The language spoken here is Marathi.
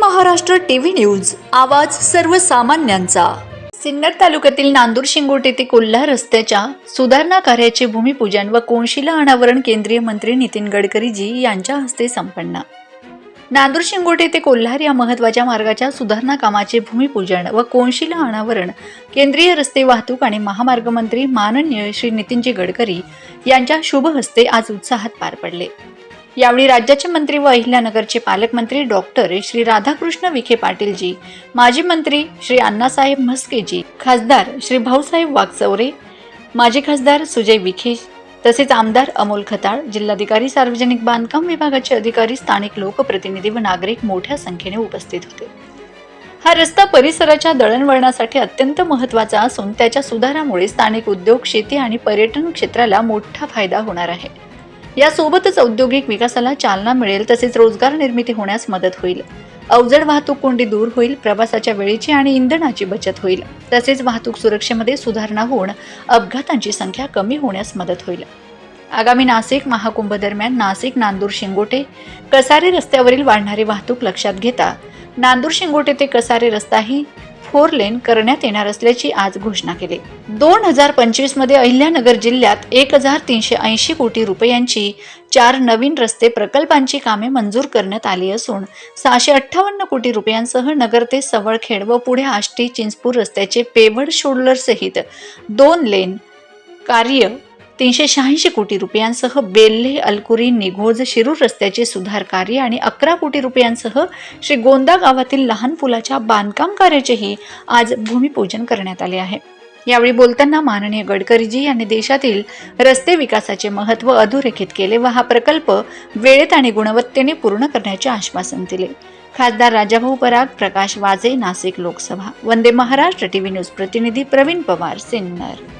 Maharashtra TV news. आवाज सर्वसामान्यांचा. सिन्नर तालुक्यातील नांदूर शिंगोटे ते कोल्हार रस्त्याच्या सुधारणा कार्याचे भूमिपूजन व कोनशिला अनावरण केंद्रीय मंत्री नितीन गडकरीजी यांच्या हस्ते संपन्न. नांदूर शिंगोटे ते कोल्हार या महत्त्वाच्या मार्गाच्या सुधारणा कामाचे भूमिपूजन व कोनशिला अनावरण केंद्रीय रस्ते वाहतूक आणि महामार्ग मंत्री माननीय श्री नितीनजी गडकरी यांच्या शुभ हस्ते आज उत्साहात पार पडले. यावेळी राज्याचे मंत्री व अहिल्यानगरचे पालकमंत्री डॉक्टर श्री राधाकृष्ण विखे पाटीलजी माजी मंत्री श्री अण्णासाहेब म्हस्केजी खासदार श्री भाऊसाहेब वागचौरे माजी खासदार सुजय विखे तसेच आमदार अमोल खताळ जिल्हाधिकारी सार्वजनिक बांधकाम विभागाचे अधिकारी स्थानिक लोकप्रतिनिधी व नागरिक मोठ्या संख्येने उपस्थित होते. हा रस्ता परिसराच्या दळणवळणासाठी अत्यंत महत्त्वाचा असून त्याच्या सुधारामुळे स्थानिक उद्योग शेती आणि पर्यटन क्षेत्राला मोठा फायदा होणार आहे. यासोबतच औद्योगिक विकासाला चालना मिळेल तसेच रोजगार निर्मिती होण्यास मदत होईल. अवजड वाहतूक कोंडी दूर होईल प्रवासाच्या वेळेची आणि इंधनाची बचत होईल. तसेच वाहतूक सुरक्षेमध्ये सुधारणा होऊन अपघातांची संख्या कमी होण्यास मदत होईल. आगामी नाशिक महाकुंभ दरम्यान नाशिक नांदूर शिंगोटे कसारे रस्त्यावरील वाढणारी वाहतूक लक्षात घेता नांदूर शिंगोटे ते कसारे रस्ताही फोर लेन करण्यात येणार असल्याची आज घोषणा केली. दोन हजार पंचवीसमध्ये अहिल्यानगर जिल्ह्यात एक हजार तीनशे ऐंशी कोटी रुपयांची चार नवीन रस्ते प्रकल्पांची कामे मंजूर करण्यात आली असून सहाशे अठ्ठावन्न कोटी रुपयांसह नगर ते सवळखेड व पुढे आष्टी चिंचपूर रस्त्याचे पेवड शोल्डर सहित दोन लेन कार्य तीनशे शहाऐंशी कोटी रुपयांसह बेल्हे अलकुरी निघोज शिरूर रस्त्याचे सुधार कार्य आणि अकरा कोटी रुपयांसह श्री गोंदा गावातील लहान पुलाच्या बांधकाम कार्याचेही आज भूमिपूजन करण्यात आले आहे. यावेळी बोलताना माननीय गडकरीजी यांनी देशातील रस्ते विकासाचे महत्त्व अधोरेखित केले व हा प्रकल्प वेळेत आणि गुणवत्तेने पूर्ण करण्याचे आश्वासन दिले. खासदार राजाभाऊ पराग प्रकाश वाजे नाशिक लोकसभा. वंदे महाराष्ट्र टीव्ही न्यूज प्रतिनिधी Pravin Pawar Sinnar.